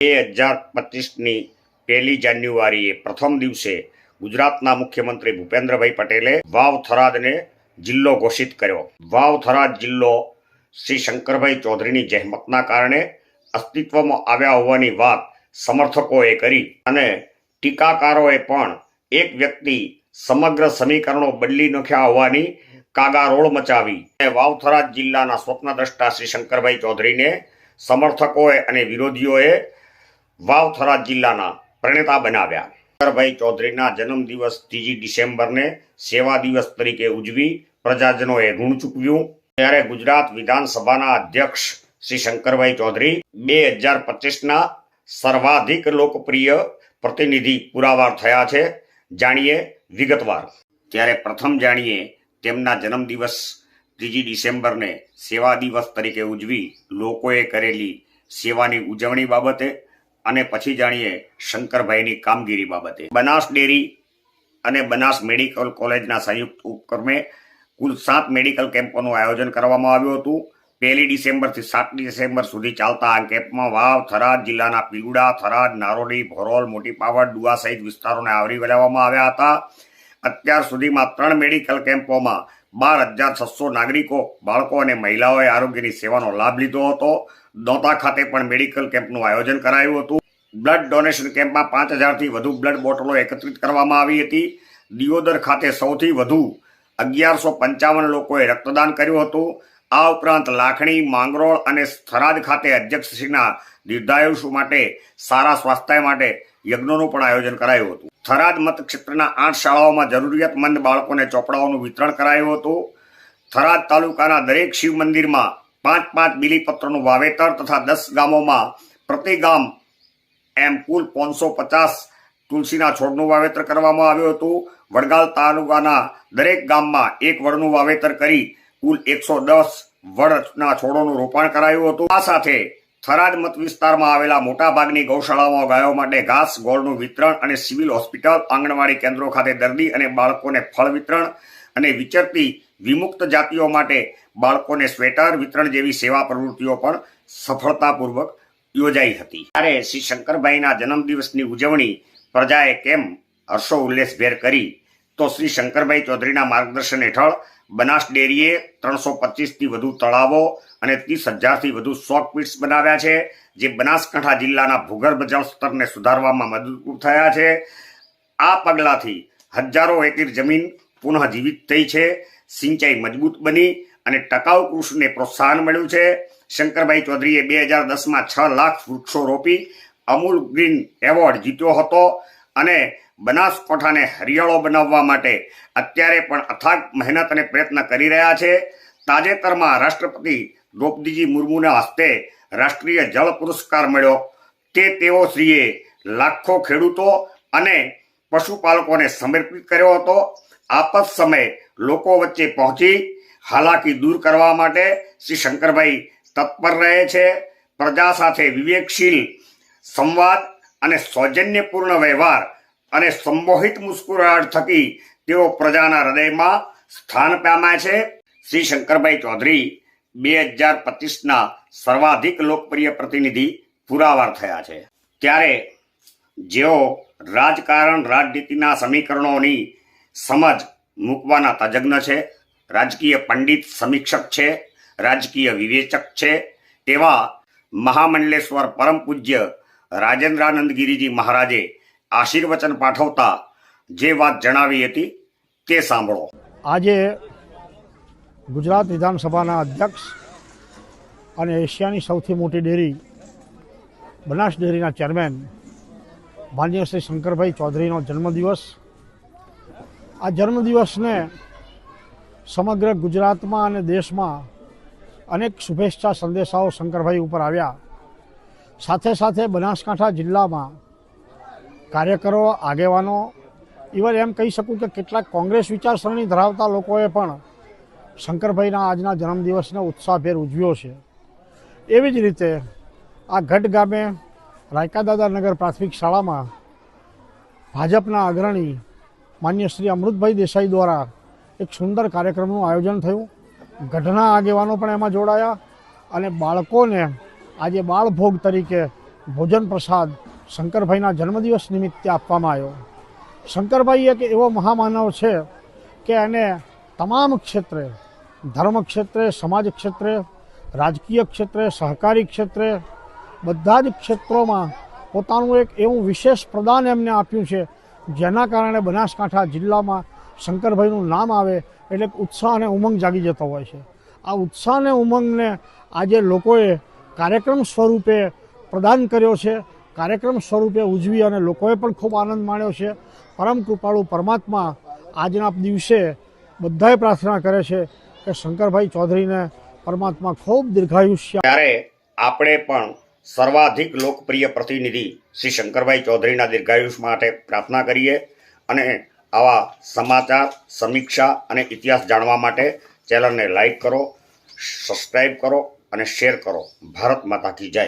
બે હજાર પચીસની પહેલી જાન્યુઆરીએ પ્રથમ દિવસે ગુજરાતના મુખ્યમંત્રી ભૂપેન્દ્રભાઈ પટેલે વાવ થરાદને જિલ્લો ઘોષિત કર્યો. વાવ થરાદ જિલ્લો શ્રી શંકરભાઈ ચૌધરીની જહેમતના કારણે અસ્તિત્વમાં આવ્યા હોવાની વાત સમર્થકોએ કરી અને ટીકાકારોએ પણ એક વ્યક્તિ સમગ્ર સમીકરણો બદલી નાખ્યા હોવાની કાગારોળ મચાવી. અને વાવથરા જિલ્લાના સ્વપ્નદ્રષ્ટા શ્રી શંકરભાઈ ચૌધરીને સમર્થકોએ અને વિરોધીઓએ વાવથરા જિલ્લાના પ્રણેતા બનાવ્યા. શંકરભાઈ ચૌધરીના જન્મદિવસ ત્રીજી ડિસેમ્બરને સેવા દિવસ તરીકે ઉજવી પ્રજાજનોએ ઋણ ચૂકવ્યું. ત્યારે ગુજરાત વિધાનસભાના અધ્યક્ષ શ્રી શંકરભાઈ ચૌધરી બે હજાર પચીસના સર્વાધિક લોકપ્રિય પ્રતિનિધિ પુરાવાર થયા છે. જાણીએ વિગતવાર. ત્યારે પ્રથમ જાણીએ તેમના જન્મદિવસ ત્રીજી ડિસેમ્બરને સેવા દિવસ તરીકે ઉજવી લોકોએ કરેલી સેવાની ઉજવણી બાબતે અને પછી જાણીએ શંકરભાઈની કામગીરી બાબતે. બનાસ ડેરી અને બનાસ મેડિકલ કોલેજના સંયુક્ત ઉપક્રમે કુલ સાત મેડિકલ કેમ્પોનું આયોજન કરવામાં આવ્યું હતું. પહેલી ડિસેમ્બરથી સાત ડિસેમ્બર સુધી ચાલતા આ કેમ્પમાં વાવ, થરાદ જિલ્લાના પીલુડા થરાદ, નારોડી, ભોરોલ, મોટી પાવડ, ડુઆ સહિત વિસ્તારોને આવરી લેવામાં આવ્યા હતા. અત્યાર સુધીમાં ત્રણ મેડિકલ કેમ્પોમાં બાર હજાર છસો નાગરિકો, બાળકો અને મહિલાઓએ આરોગ્યની સેવાનો લાભ લીધો હતો. દોતા ખાતે પણ મેડિકલ કેમ્પનું આયોજન કરાયું હતું. બ્લડ ડોનેશન કેમ્પમાં પાંચ હજારથી વધુ બ્લડ બોટલો એકત્રિત કરવામાં આવી હતી. દિયોદર ખાતે સૌથી વધુ અગિયારસો પંચાવન લોકોએ રક્તદાન કર્યું હતું. આ ઉપરાંત લાખણી, માંગરોળ અને થરાદ ખાતે અધ્યક્ષશ્રીના દીર્ઘાયુષ માટે, સારા સ્વાસ્થ્ય માટે યજ્ઞોનું પણ આયોજન કરાયું હતું. થરાદ મતક્ષેત્રના આઠ શાળાઓમાં જરૂરિયાતમંદ બાળકોને ચોપડાઓનું વિતરણ કરાયું હતું. થરાદ તાલુકાના દરેક શિવ મંદિરમાં પાંચ પાંચ બિલીપત્રનું વાવેતર તથા દસ ગામોમાં પ્રતિ ગામ એમ કુલ પાંચસો પચાસ તુલસીના છોડનું વાવેતર કરવામાં આવ્યું હતું. વડગાલ તાલુકાના દરેક ગામમાં એક વડનું વાવેતર કરી કુલ એકસો દસ વડના છોડોનું રોપાણ કરાયું હતું. આ સાથે થરાદ મત વિસ્તારમાં આવેલા મોટાભાગની ગૌશાળામાં ગાયો માટે ઘાસ, ગોળનું વિતરણ અને સિવિલ હોસ્પિટલ, આંગણવાડી કેન્દ્રો ખાતે દર્દી અને બાળકોને ફળ વિતરણ અને વિચરતી વિમુક્ત જાતિઓ માટે બાળકોને સ્વેટર વિતરણ જેવી સેવા પ્રવૃત્તિઓ પણ સફળતાપૂર્વક યોજાઈ હતી. ત્યારે શ્રી શંકરભાઈના જન્મદિવસની ઉજવણી પ્રજાએ કેમ? હર્ષો ઉલ્લેસભેર કરી. તો શ્રી શંકરભાઈ ચૌધરીના માર્ગદર્શન હેઠળ બનાસ ડેરીએ ત્રણસો પચીસથી વધુ તળાવો અને ત્રીસ હજારથી વધુ શોક પીટ્સ બનાવ્યા છે, જે બનાસકાંઠા જિલ્લાના ભૂગર્ભ જળ સ્તરને સુધારવામાં મદદરૂપ થયા છે. આ પગલાંથી હજારો એકર જમીન પુનઃ જીવિત થઈ છે, સિંચાઈ મજબૂત બની અને ટકાઉ કૃષિને પ્રોત્સાહન મળ્યું છે. શંકરભાઈ ચૌધરીએ બે હજાર દસમાં છ લાખ વૃક્ષો રોપી અમૂલ ગ્રીન એવોર્ડ જીત્યો હતો અને બનાસકાંઠાને હરિયાળો બનાવવા માટે અત્યારે પણ અથાગ મહેનત અને પ્રયત્ન કરી રહ્યા છે. તાજેતરમાં રાષ્ટ્રપતિ દ્રૌપદીજી મુર્મુના હસ્તે રાષ્ટ્રીય જળ પુરસ્કાર મળ્યો. તે તેઓ શ્રીએ લાખો ખેડૂતો અને પશુપાલકોને સમર્પિત કર્યો હતો. આપત સમયે લોકો વચ્ચે પહોંચી હાલાકી દૂર કરવા માટે શ્રી શંકરભાઈ તત્પર રહે છે. પ્રજા સાથે વિવેકશીલ સંવાદ અને સૌજન્યપૂર્ણ વ્યવહાર અને સંમોહિત મુસ્કુરાટ થકી તેઓ પ્રજાના હૃદયમાં સ્થાન પામ્યા છે. શ્રી શંકરભાઈ ચૌધરી બે હજાર પચીસના સર્વાધિક લોકપ્રિય પ્રતિનિધિ પુરાવાર થયા છે. ત્યારે જેઓ રાજકારણ, રાજનીતિના સમીકરણોની સમજ મૂકવાના તજજ્ઞ છે, રાજકીય પંડિત સમીક્ષક છે, રાજકીય વિવેચક છે, તેવા મહામંડલેશ્વર પરમ પૂજ્ય રાજેન્દ્રાનંદ ગિરિજી મહારાજે આશીર્વચન પાઠવતા જે વાત જણાવી હતી તે સાંભળો. આજે ગુજરાત વિધાનસભાના અધ્યક્ષ અને એશિયાની સૌથી મોટી ડેરી, બનાસ ડેરીના ચેરમેન માન્ય શ્રી શંકરભાઈ ચૌધરીનો જન્મદિવસ. આ જન્મદિવસને સમગ્ર ગુજરાતમાં અને દેશમાં અનેક શુભેચ્છા સંદેશાઓ શંકરભાઈ ઉપર આવ્યા. સાથે સાથે બનાસકાંઠા જિલ્લામાં કાર્યકરો, આગેવાનો ઇવન એમ કહી શકું કે કેટલાક કોંગ્રેસ વિચારસરણી ધરાવતા લોકોએ પણ શંકરભાઈના આજના જન્મદિવસને ઉત્સાહભેર ઉજવ્યો છે. એવી જ રીતે આ ગઢ ગામે રાયકાદાદા નગર પ્રાથમિક શાળામાં ભાજપના અગ્રણી માન્ય શ્રી અમૃતભાઈ દેસાઈ દ્વારા એક સુંદર કાર્યક્રમનું આયોજન થયું. ગઢના આગેવાનો પણ એમાં જોડાયા અને બાળકોને આજે બાળભોગ તરીકે ભોજન પ્રસાદ શંકરભાઈના જન્મદિવસ નિમિત્તે આપવામાં આવ્યો. શંકરભાઈ એક એવો મહામાનવ છે કે એને તમામ ક્ષેત્રે, ધર્મ ક્ષેત્રે, સમાજ ક્ષેત્રે, રાજકીય ક્ષેત્રે, સહકારી ક્ષેત્રે, બધા જ ક્ષેત્રોમાં પોતાનું એક એવું વિશેષ પ્રદાન એમને આપ્યું છે, જેના કારણે બનાસકાંઠા જિલ્લામાં શંકરભાઈનું નામ આવે એટલે ઉત્સાહ અને ઉમંગ જાગી જતો હોય છે. આ ઉત્સાહ અને ઉમંગને આજે લોકોએ કાર્યક્રમ સ્વરૂપે પ્રદાન કર્યો છે. કાર્યક્રમ સ્વરૂપે ઉજવી અને લોકોએ પણ ખૂબ આનંદ માણ્યો છે. પરમ કૃપાળુ પરમાત્મા આજના દિવસે બધાએ પ્રાર્થના કરે છે કે શંકરભાઈ ચૌધરીને પરમાત્મા ખૂબ દીર્ઘાયુષ્ય ત્યારે આપણે પણ સર્વાધિક લોકપ્રિય પ્રતિનિધિ શ્રી શંકરભાઈ ચૌધરીના દીર્ઘાયુષ માટે પ્રાર્થના કરીએ અને આવા સમાચાર, સમીક્ષા અને ઇતિહાસ જાણવા માટે ચેનલને લાઈક કરો સબસ્ક્રાઈબ કરો અને શેર કરો. ભારત માતા કી જય.